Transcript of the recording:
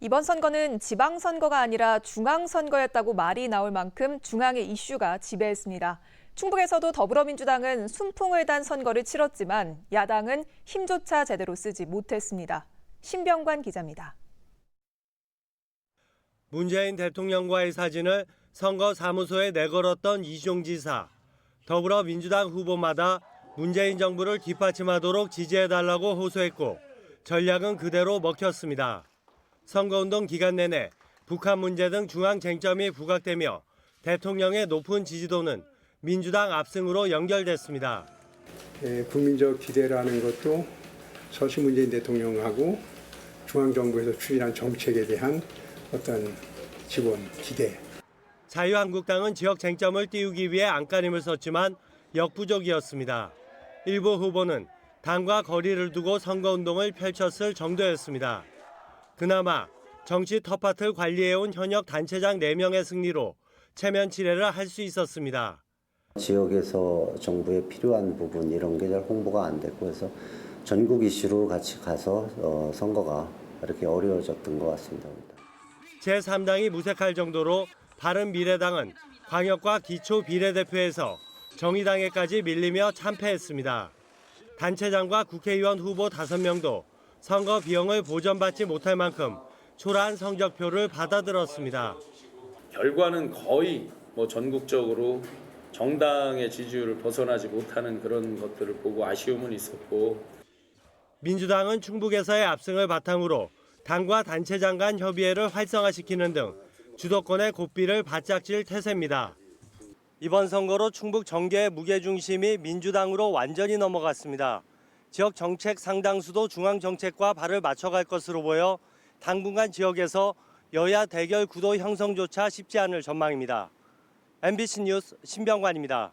이번 선거는 지방선거가 아니라 중앙선거였다고 말이 나올 만큼 중앙의 이슈가 지배했습니다. 충북에서도 더불어민주당은 순풍을 단 선거를 치렀지만 야당은 힘조차 제대로 쓰지 못했습니다. 신병관 기자입니다. 문재인 대통령과의 사진을 선거 사무소에 내걸었던 이종 지사. 더불어민주당 후보마다 문재인 정부를 뒷받침하도록 지지해달라고 호소했고 전략은 그대로 먹혔습니다. 선거운동 기간 내내 북한 문제 등 중앙 쟁점이 부각되며 대통령의 높은 지지도는 민주당 압승으로 연결됐습니다. 예, 국민적 기대라는 것도 서시 문재인 대통령하고 중앙정부에서 추진한 정책에 대한 어떤 지원, 기대, 자유한국당은 지역 쟁점을 띄우기 위해 안간힘을 썼지만 역부족이었습니다. 일부 후보는 당과 거리를 두고 선거운동을 펼쳤을 정도였습니다. 그나마 정치 텃밭을 관리해온 현역 단체장 4명의 승리로 체면 치레를 할 수 있었습니다. 지역에서 정부에 필요한 부분 이런 게 잘 홍보가 안 됐고 해서 전국 이슈로 같이 가서 어, 선거가 이렇게 어려워졌던 것 같습니다. 제3당이 무색할 정도로 바른미래당은 광역과 기초 비례대표에서 정의당에까지 밀리며 참패했습니다. 단체장과 국회의원 후보 5명도 선거 비용을 보전받지 못할 만큼 초라한 성적표를 받아들었습니다. 결과는 거의 뭐 전국적으로 정당의 지지율을 벗어나지 못하는 그런 것들을 보고 아쉬움은 있었고 민주당은 충북에서의 압승을 바탕으로 당과 단체장 간 협의회를 활성화시키는 등 주도권의 고삐를 바짝 질 태세입니다. 이번 선거로 충북 정계의 무게중심이 민주당으로 완전히 넘어갔습니다. 지역 정책 상당수도 중앙 정책과 발을 맞춰갈 것으로 보여 당분간 지역에서 여야 대결 구도 형성조차 쉽지 않을 전망입니다. MBC 뉴스 신병관입니다.